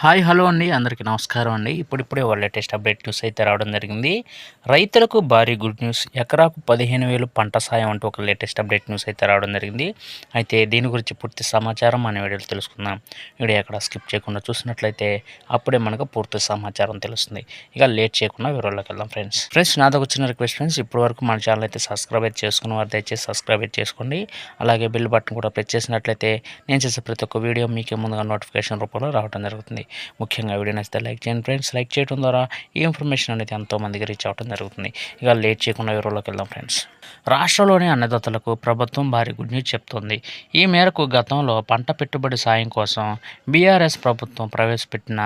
Hi hello అండి. అందరికీ నమస్కారం అండి. ఇప్పుడిప్పుడే ఒక లేటెస్ట్ అప్డేట్ న్యూస్ అయితే రావడం జరిగింది. రైతులకు భారీ గుడ్ న్యూస్. ఎకరాకు పదిహేను వేలు పంట సాయం అంటూ ఒక లేటెస్ట్ అప్డేట్ న్యూస్ అయితే రావడం జరిగింది. అయితే దీని గురించి పూర్తి సమాచారం మన వీడియోలో తెలుసుకుందాం. వీడియో ఎక్కడ స్కిప్ చేయకుండా చూసినట్లయితే అప్పుడే మనకు పూర్తి సమాచారం తెలుస్తుంది. ఇక లేట్ చేయకుండా వివరాల్లోకి వెళ్దాం ఫ్రెండ్స్. ఫ్రెండ్స్ నాతో వచ్చిన రిక్వెస్ట్ ఫ్రెండ్స్ ఇప్పటి వరకు మన ఛానల్ అయితే సబ్స్క్రైబ్ అయితే చేసుకున్న వారు దయచేసి సబ్స్క్రైబ్ అయితే చేసుకోండి. అలాగే బిల్ బటన్ కూడా ప్రెస్ చేసినట్లయితే నేను చేసే ప్రతి ఒక్క వీడియో మీకే ముందుగా నోటిఫికేషన్ రూపంలో రావడం జరుగుతుంది. ముఖ్యంగా వీడియో నచ్చితే లైక్ చేయండి ఫ్రెండ్స్. లైక్ చేయడం ద్వారా ఈ ఇన్ఫర్మేషన్ అనేది ఎంతోమందికి రీచ్ అవ్వడం జరుగుతుంది. ఇక లేట్ చేయకుండా వివరాల్లోకి వెళ్దాం ఫ్రెండ్స్. రాష్ట్రంలోని అన్నదాతలకు ప్రభుత్వం భారీ గుడ్ న్యూస్ చెప్తోంది. ఈ మేరకు గతంలో పంట పెట్టుబడి సాయం కోసం బీఆర్ఎస్ ప్రభుత్వం ప్రవేశపెట్టిన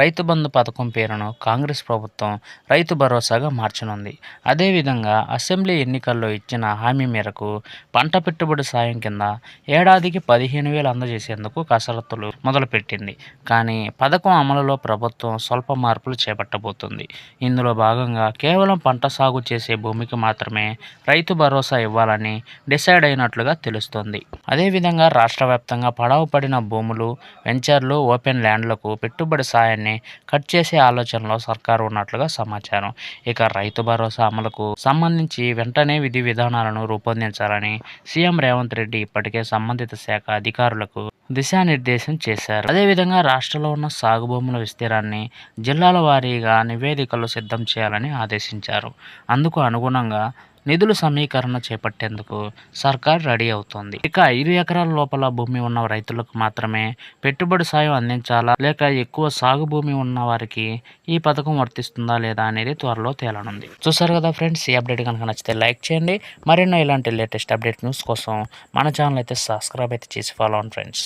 రైతు బంధు పథకం పేరును కాంగ్రెస్ ప్రభుత్వం రైతు భరోసాగా మార్చనుంది. అదేవిధంగా అసెంబ్లీ ఎన్నికల్లో ఇచ్చిన హామీ మేరకు పంట పెట్టుబడి సాయం కింద ఏడాదికి పదిహేను వేలు అందజేసేందుకు కసరత్తులు మొదలుపెట్టింది. కానీ పథకం అమలులో ప్రభుత్వం స్వల్ప మార్పులు చేపట్టబోతుంది. ఇందులో భాగంగా కేవలం పంట సాగు చేసే భూమికి మాత్రమే రైతు భరోసా ఇవ్వాలని డిసైడ్ అయినట్లుగా తెలుస్తోంది. అదేవిధంగా రాష్ట్ర వ్యాప్తంగా పడవ పడిన భూములు వెంచర్లు ఓపెన్ ల్యాండ్లకు పెట్టుబడి సాయాన్ని కట్ చేసే ఆలోచనలో సర్కారు ఉన్నట్లుగా సమాచారం. ఇక రైతు భరోసా అమలుకు సంబంధించి వెంటనే విధి విధానాలను రూపొందించాలని సీఎం రేవంత్ రెడ్డి ఇప్పటికే సంబంధిత శాఖ అధికారులకు దిశానిర్దేశం చేశారు. అదేవిధంగా రాష్ట్రంలో ఉన్న సాగు భూముల విస్తీరాన్ని జిల్లాల వారీగా నివేదికలు సిద్ధం చేయాలని ఆదేశించారు. అందుకు అనుగుణంగా నిధుల సమీకరణ చేపట్టేందుకు సర్కార్ రెడీ అవుతోంది. ఇక ఐదు ఎకరాల లోపల భూమి ఉన్న రైతులకు మాత్రమే పెట్టుబడి సాయం అందించాలా? లేక ఎక్కువ సాగు భూమి ఉన్న వారికి ఈ పథకం వర్తిస్తుందా లేదా అనేది త్వరలో తేలనుంది. చూసారు కదా ఫ్రెండ్స్ ఈ అప్డేట్ కనుక నచ్చితే లైక్ చేయండి. మరెన్నో ఇలాంటి లేటెస్ట్ అప్డేట్ న్యూస్ కోసం మన ఛానల్ అయితే సబ్స్క్రైబ్ అయితే చేసి ఫాలో అవ్వండి ఫ్రెండ్స్